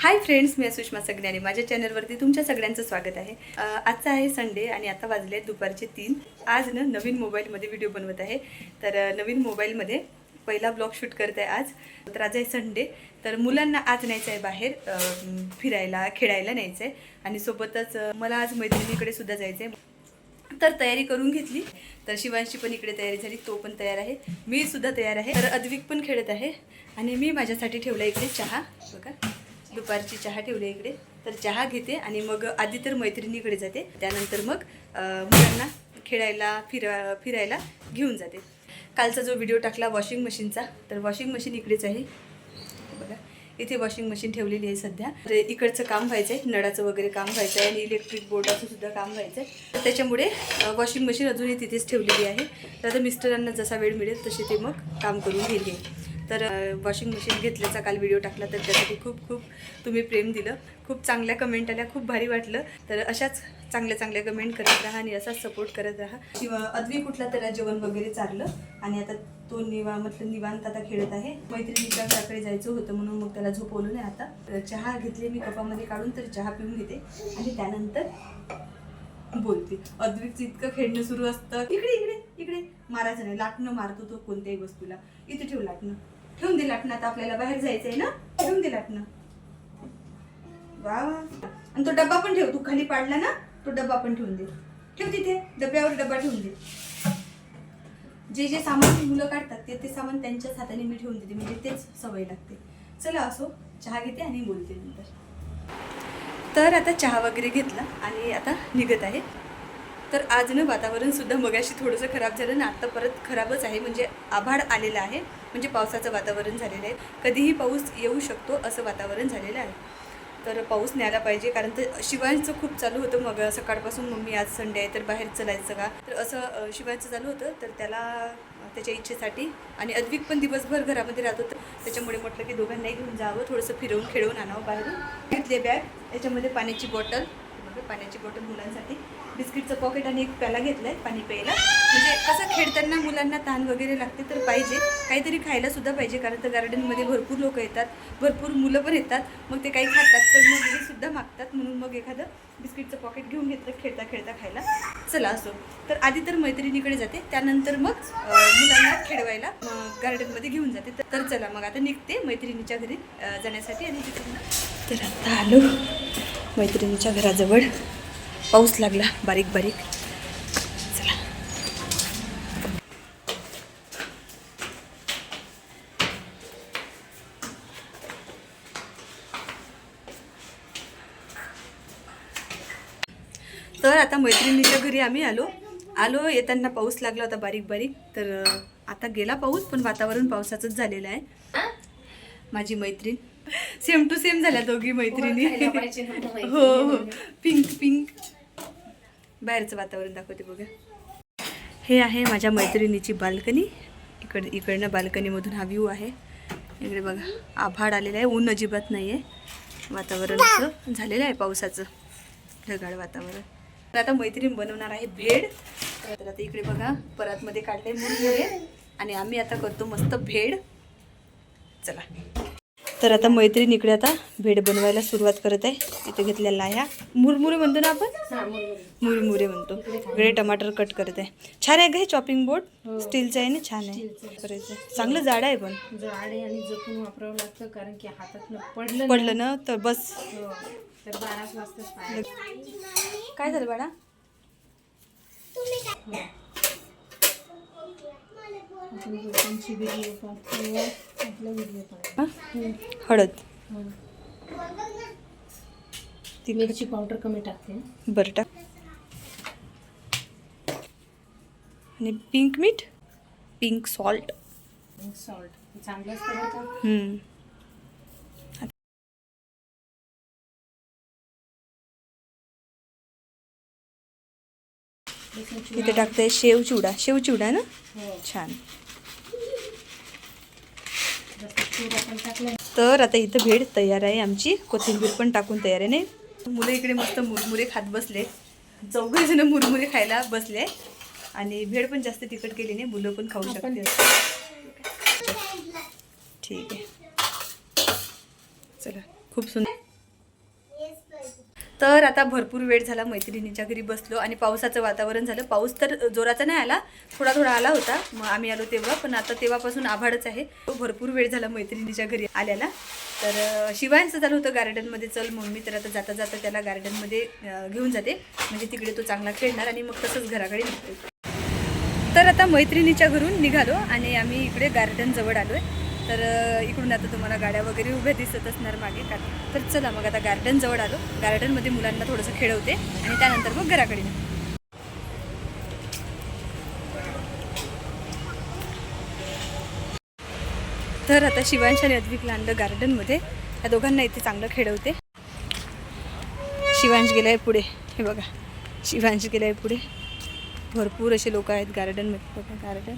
Hi friends मी सुषमा सगण्याने. माझ्या चॅनलवरती तुमच्या सगळ्यांचं स्वागत आहे. आजचा आहे संडे आणि आता वाजले दुपारचे तीन. आज ना नवीन मोबाईलमध्ये व्हिडिओ बनवत आहे. तर नवीन मोबाईलमध्ये पहिला ब्लॉग शूट करत आहे आज. तर आज आहे संडे तर मुलांना आज न्यायचं आहे बाहेर फिरायला खेळायला न्यायचं आहे. आणि सोबतच मला आज मैत्रिणीकडे सुद्धा जायचं आहे तर तयारी करून घेतली. तर शिवांशी पण इकडे तयारी झाली. तो पण तयार आहे. मी सुद्धा तयार आहे. तर अद्विक पण खेळत आहे. आणि मी माझ्यासाठी ठेवला इकडे चहा. बघा. दुपारची चहा ठेवली इकडे. तर चहा घेते आणि मग आधी तर मैत्रिणीकडे जाते. त्यानंतर मग मुलांना खेळायला फिरा फिरायला घेऊन जाते. कालचा जो व्हिडिओ टाकला वॉशिंग मशीनचा तर वॉशिंग मशीन इकडेच आहे. बघा इथे वॉशिंग मशीन ठेवलेली आहे सध्या. तर इकडचं काम व्हायचं आहे नळाचं वगैरे काम व्हायचं आहे आणि इलेक्ट्रिक बोर्डाचं सुद्धा काम व्हायचं आहे तर त्याच्यामुळे वॉशिंग मशीन अजूनही तिथेच ठेवलेली आहे. तर आता मिस्टरांना जसा वेळ मिळेल तसे ते मग काम करून घेईल. तर वॉशिंग मशीन घेतल्याचा काल व्हिडिओ टाकला तर त्यासाठी खूप खूप तुम्ही प्रेम दिलं. खूप चांगल्या कमेंट आल्या खूप भारी वाटलं. तर अशाच चांगल्या चांगल्या कमेंट करत राहा आणि असाच सपोर्ट करत राहा. शिवा अद्वी कुठला त्याला जेवण वगैरे चारलं आणि आता तो निवा मतलब निवांत आता खेळत आहे. मैत्रिणीच्या घराकडे जायचं होतं म्हणून मग त्याला झोपवलं नाही आता. तर चहा घेतली मी कपामध्ये काढून तर चहा पिऊन घेते. आणि त्यानंतर बोलते. अद्विकचं इतकं खेळणं सुरू असतं. इकडे इकडे इकडे. मारायचं नाही. लाटणं मारतो तो कोणत्याही वस्तूला. इथे ठेव लाटणं. ठेवून दे लाटणं आता आपल्याला बाहेर जायचंय ना? ठेवून दे लाटणं. वा. आणि तो डब्बा पण ठेव तू खाली पाडला ना तो डब्बा पण ठेवून दे. ठेव तिथे डब्यावर डब्बा ठेवून दे. जे जे सामान मुलं काढतात ते ते सामान त्यांच्याच हाताने मी ठेवून देते म्हणजे तेच सवय लागते. चला असो चहा घेते आणि बोलते नंतर. तर आता चहा वगैरे घेतला आणि आता निघत आहे. तर आज ना वातावरण सुद्धा मगाशी थोडंसं खराब झालं ना आता परत खराबच आहे. म्हणजे आभाळ आलेलं आहे. म्हणजे पावसाचं वातावरण झालेलं आहे. कधीही पाऊस येऊ शकतो असं वातावरण झालेलं आहे. तर पाऊस न्यायला पाहिजे. कारण तर शिवायचं खूप चालू होतं मग सकाळपासून मम्मी आज संडे आहे तर बाहेर चलायचं का? तर असं शिवायचं चालू होतं. तर त्याला त्याच्या इच्छेसाठी आणि अद्विक पण दिवसभर घरामध्ये राहत. होतं त्याच्यामुळे म्हटलं की दोघांनाही घेऊन जावं. थोडंसं फिरवून खेळवून आणावं बाहेरून. घेतले बॅग. याच्यामध्ये पाण्याची बॉटल. पाण्याची बॉटल मुलांसाठी. बिस्किटचं पॉकेट आणि एक प्याला घेतलाय पाणी प्यायला. म्हणजे कसं खेळताना मुलांना ताण वगैरे लागते तर पाहिजे. काहीतरी खायला सुद्धा पाहिजे कारण तर गार्डनमध्ये भरपूर लोक येतात भरपूर मुलं पण येतात. मग ते काही खातात तर मग हे सुद्धा मागतात. म्हणून मग एखादं बिस्किटचं पॉकेट घेऊन घेतलं खेळता खेळता खायला. चला असो. तर आधी तर मैत्रिणीकडे जाते त्यानंतर मग मुलांना खेळवायला गार्डनमध्ये घेऊन जाते. तर- चला मग आता निघते मैत्रिणीच्या घरी जाण्यासाठी आणि तिथून तर आता आलो मैत्रिणीच्या घराजवळ. पाऊस लागला बारीक बारीक. चला. तर आता मैत्रिणीच्या घरी आम्ही आलो. आलो येताना पाऊस लागला होता बारीक बारीक. तर आता गेला पाऊस पण वातावरण पावसाचंच झालेलं आहे. माझी मैत्रीण. सेम टू सेम झाल्या दोघी मैत्रिणी. हो हो. पिंक पिंक बाहेरचं वातावरण दाखवते बघा. हे आहे माझ्या मैत्रिणीची बाल्कनी. इकड इकडनं बाल्कनीमधून हा व्ह्यू आहे. इकडे बघा आभाळ आलेलं आहे ऊन अजिबात नाही आहे वातावरण असं झालेलं आहे पावसाचं. ढगाळ वातावरण. तर आता मैत्रीण बनवणार आहे भेड. तर आता इकडे बघा परातमध्ये काढले मुरमुरे आणि आम्ही आता करतो मस्त भेड. चला. तर आता मैत्रीण इकडे आता भेड बनवायला सुरुवात करत आहे. इथे घेतल्या लाह्या मुरमुरे म्हणतो ना आपण? मुरमुरे. म्हणतो. इकडे टमाटर कट करत आहे. छान आहे का हे चॉपिंग बोर्ड स्टीलचं आहे ना? छान आहे. करायचं. चांगलं जाड आहे पण. जाड आहे आणि जपून वापरावं लागतं कारण की हातात पडलं पडलं ना? तर बस. हो, काय झालं बाळा आपण दोघांची व्हिडिओ पाहतो आपला व्हिडिओ पाहतो हा? हळद. ती मिरची पावडर कमी टाकते. बरं टाक. आणि पिंक मीठ पिंक सॉल्ट सॉल्ट चांगलं इथे टाकते शेव चिवडा. शेव चिवडा ना? हो. छान. तर आता इथं भेड तयार आहे आमची. कोथिंबीर पण टाकून तयार आहे नाही? मुलं इकडे मस्त मुरमुरे खात बसले. जण मुरमुरे खायला बसले. आणि भेड पण जास्त तिखट केली नाही मुलं पण खाऊ शकते ठीक आहे. चला खूप सुंदर. तर आता भरपूर वेळ झाला मैत्रिणीच्या घरी बसलो आणि पावसाचं वातावरण झालं. पाऊस तर जोराचा नाही आला थोडा थोडा आला होता. मग आम्ही आलो तेव्हा पण आता तेव्हापासून आभाडच आहे. तो भरपूर वेळ झाला मैत्रिणीच्या घरी आल्याला. तर शिवायचं झालं होतं गार्डनमध्ये चल मम्मी तर आता जाता जाता त्याला गार्डनमध्ये घेऊन जाते. म्हणजे तिकडे तो चांगला खेळणार आणि मग तसंच घराकडे निघतो तर आता मैत्रिणीच्या घरून निघालो आणि आम्ही इकडे गार्डनजवळ आलो आहे तर इकडून आता तुम्हाला गाड्या वगैरे उभ्या दिसत असणार मागे. का तर चला मग आता गार्डन जवळ आलो. गार्डनमध्ये मुलांना थोडंसं खेळवते आणि त्यानंतर मग घराकडे तर आता शिवांश आणि अद्विकला आणलं गार्डनमध्ये या दोघांना इथे चांगलं खेळवते. शिवांश गेलाय पुढे. हे बघा. शिवांश गेलाय पुढे. भरपूर असे लोक आहेत गार्डनमध्ये बघा गार्डन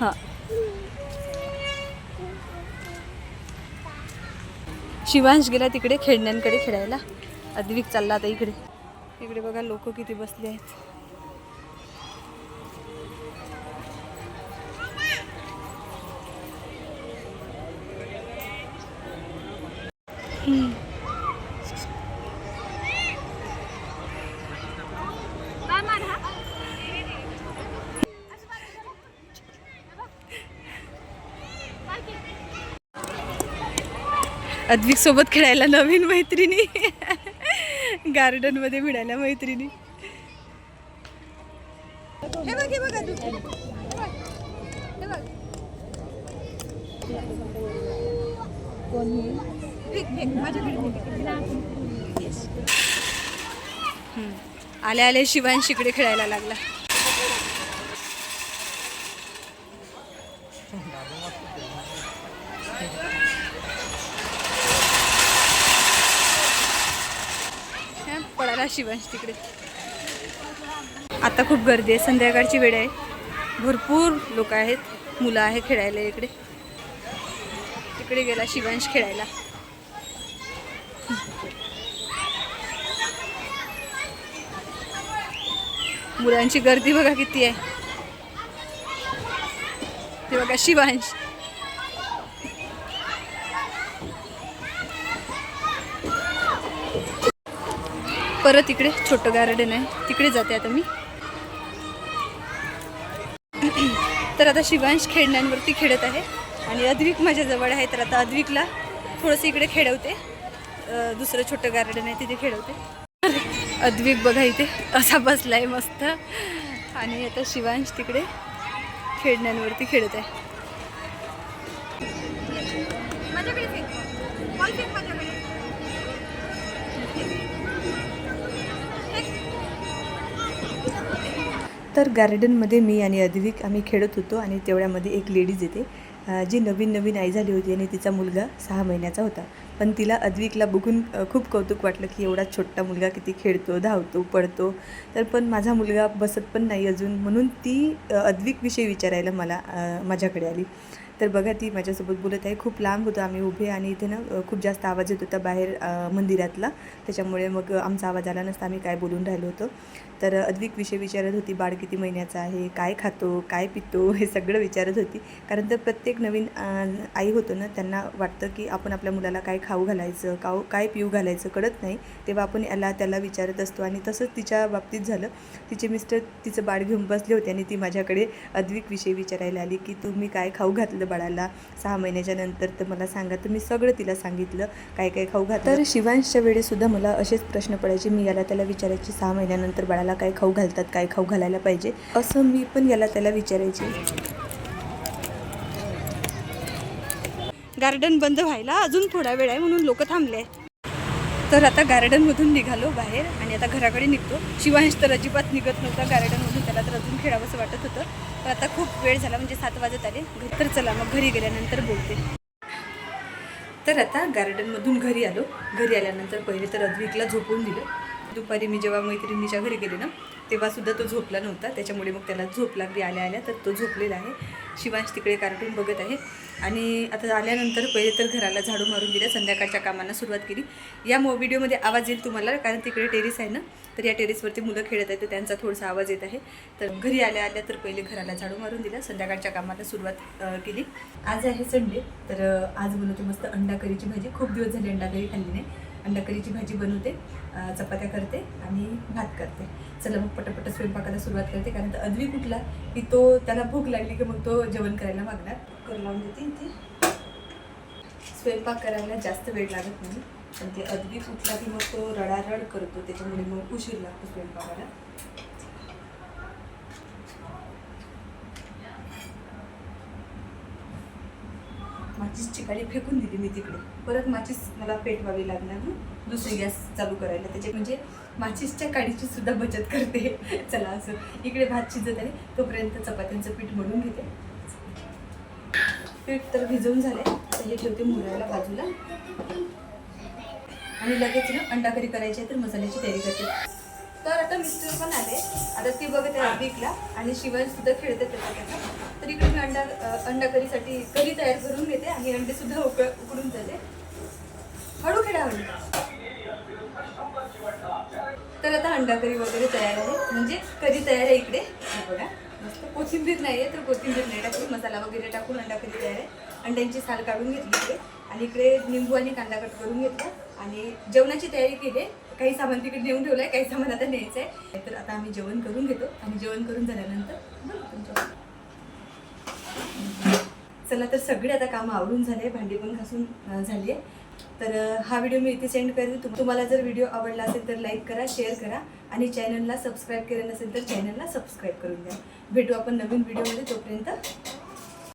हां. शिवांश गेला तिकडे खेळण्यांकडे खेळायला. अद्विक चालला आता इकडे. इकडे बघा लोक किती बसले आहेत. अद्विक अद्विकसोबत खेळायला नवीन मैत्रिणी. गार्डनमध्ये मिळाल्या मैत्रिणी. आल्या आल्या शिवांशीकडे खेळायला लागला. हे बघ. हे बघ. फेक, फेक, माझ्याकडे फेक. Yes. हम्म. आले आले शिवांश इकडे खेळायला लागला हा, शिवांश तिकडे. आता खूप गर्दी आहे. संध्याकाळची वेळ आहे. भरपूर लोक आहेत. मुलं आहे खेळायला इकडे. तिकडे गेला शिवांश खेळायला. मुलांची गर्दी बघा किती आहे. ते बघा शिवांश. परत इकडे छोटं गार्डन आहे. तिकडे जाते आता मी. तर आता शिवांश खेळण्यांवरती खेळत आहे. आणि अद्विक माझ्याजवळ आहे तर आता अद्विकला थोडंसं इकडे खेळवते. दुसरं छोटं गार्डन आहे तिथे खेळवते. अद्विक बघा इथे असा आहे मस्त. आणि आता शिवांश तिकडे खेळण्यांवरती खेळत आहे. तर गार्डनमध्ये मी आणि अद्विक आम्ही खेळत होतो आणि तेवढ्यामध्ये एक लेडीज येते जी नवीन नवीन आई झाली होती आणि तिचा मुलगा सहा महिन्याचा होता. पण तिला अद्विकला बघून खूप कौतुक वाटलं की एवढा छोटा मुलगा किती खेळतो धावतो पडतो तर पण माझा मुलगा बसत पण नाही अजून म्हणून ती अद्विकविषयी विचारायला मला माझ्याकडे आली. तर बघा ती माझ्यासोबत बोलत आहे. खूप लांब होतो आम्ही उभे आणि इथे ना खूप जास्त आवाज येत होता बाहेर मंदिरातला. त्याच्यामुळे मग आमचा आवाज आला नसता आम्ही काय बोलून राहिलो होतो. तर अद्विक विषय विचारत होती बाळ किती महिन्याचा आहे काय खातो काय पितो हे सगळं विचारत होती. कारण तर प्रत्येक नवीन आई होतो ना त्यांना वाटतं की आपण आपल्या मुलाला काय खाऊ घालायचं काऊ काय पिऊ घालायचं कळत नाही. तेव्हा आपण याला त्याला विचारत असतो आणि तसंच तिच्या बाबतीत झालं. तिचे मिस्टर तिचं बाळ घेऊन बसले होते आणि ती माझ्याकडे अद्विक विषय विचारायला आली की तुम्ही काय खाऊ घातलं बाळाला? सहा महिन्याच्या नंतर तर मला सांगा. तर मी सगळं तिला सांगितलं काय काय खाऊ घातलं? तर शिवांशच्या वेळेसुद्धा मला असेच प्रश्न पडायचे. मी याला त्याला विचारायची सहा महिन्यानंतर बाळाला काय खाऊ घालतात काय खाऊ घालायला पाहिजे? असं मी पण याला त्याला विचारायची. गार्डन बंद व्हायला अजून थोडा वेळ आहे म्हणून लोक थांबले तर आता गार्डनमधून निघालो बाहेर आणि आता घराकडे निघतो. शिवांश तर अजिबात निघत नव्हता गार्डनमधून त्याला तर अजून खेळावंसं वाटत होतं. तर आता खूप वेळ झाला म्हणजे सात वाजत आले. तर चला मग घरी गेल्यानंतर बोलते. तर आता गार्डनमधून घरी आलो. घरी आल्यानंतर पहिले तर अद्विकला झोपून दिलं. दुपारी मी जेव्हा मैत्रिणीच्या घरी गेले ना तेव्हासुद्धा तो झोपला नव्हता. त्याच्यामुळे मग त्याला झोप लागली आल्या आल्या तर तो झोपलेला आहे. शिवांश तिकडे कार्टून बघत आहे. आणि आता आल्यानंतर पहिले तर घराला झाडू मारून दिल्या संध्याकाळच्या कामांना सुरुवात केली. या मो व्हिडिओमध्ये आवाज येईल तुम्हाला कारण तिकडे टेरेस आहे ना तर या टेरेसवरती मुलं खेळत आहेत तर त्यांचा थोडासा आवाज येत आहे. तर घरी आल्या आल्या तर पहिले घराला झाडू मारून दिला संध्याकाळच्या कामाला सुरुवात केली. आज आहे संडे तर आज बनवते मस्त अंडा करीची भाजी. खूप दिवस झाली अंडा करी खाल्ली नाही. अंडाकरीची भाजी बनवते चपात्या करते आणि भात करते. चला मग पटापट स्वयंपाकाला सुरुवात करते कारण तर अद्वी कुठला की तो त्याला भूक लागली की मग तो जेवण करायला मागणार. कुकर लावून देते इथे. स्वयंपाक करायला जास्त वेळ लागत नाही पण ते अद्वी कुठला की मग तो रडारड करतो त्याच्यामुळे मग उशीर लागतो स्वयंपाकाला. माचीसची फेकून दिली मी तिकडे. परत माचीस मला पेटवावी लागणार ना? दुसरी गॅस चालू करायला. त्याचे म्हणजे माचीसच्या काडीची सुद्धा बचत करते. चला असं. इकडे भात शिजत आहे. तोपर्यंत चपात्यांचं पीठ म्हणून घेते. पीठ तर भिजवून झाले आता हे ठेवते मुरायला बाजूला. आणि लगेच ना अंडा करी करायची आहे तर मसाल्याची तयारी करते. तर आता मिस्टर पण आले. आता ती बघत आहे अभिकला आणि शिवाय सुद्धा खेळते त्याचा त्याचा तर इकडे मी अंडा अंडा करीसाठी करी तयार करून घेते. आणि अंडे सुद्धा उक उकडून झाले. हळू खेळा हळू. तर आता अंडा करी वगैरे तयार आहे. म्हणजे कधी तयार आहे इकडे? बघा. मस्त. कोथिंबीर नाही आहे तर कोथिंबीर नाही टाकून मसाला वगैरे टाकून अंडा करी तयार आहे. अंड्यांची साल काढून घेतली इकडे. आणि इकडे निंबू आणि कांदा कट करून घेतला. आणि जेवणाची तयारी केली काही सामान तिकडे नेऊन ठेवलं आहे काही सामान आता न्यायचं आहे तर आता आम्ही जेवण करून घेतो. आणि जेवण करून झाल्यानंतर बोलू चला तर सगळे आता कामं आवरून झाले भांडी पण घासून झाली आहे. तर हा व्हिडिओ मी इथे सेंड करेन. तुम्हाला जर व्हिडिओ आवडला असेल तर लाईक करा शेअर करा आणि चॅनलला सबस्क्राईब केलं नसेल तर चॅनलला सबस्क्राईब करून द्या भेटू आपण नवीन व्हिडिओमध्ये तोपर्यंत.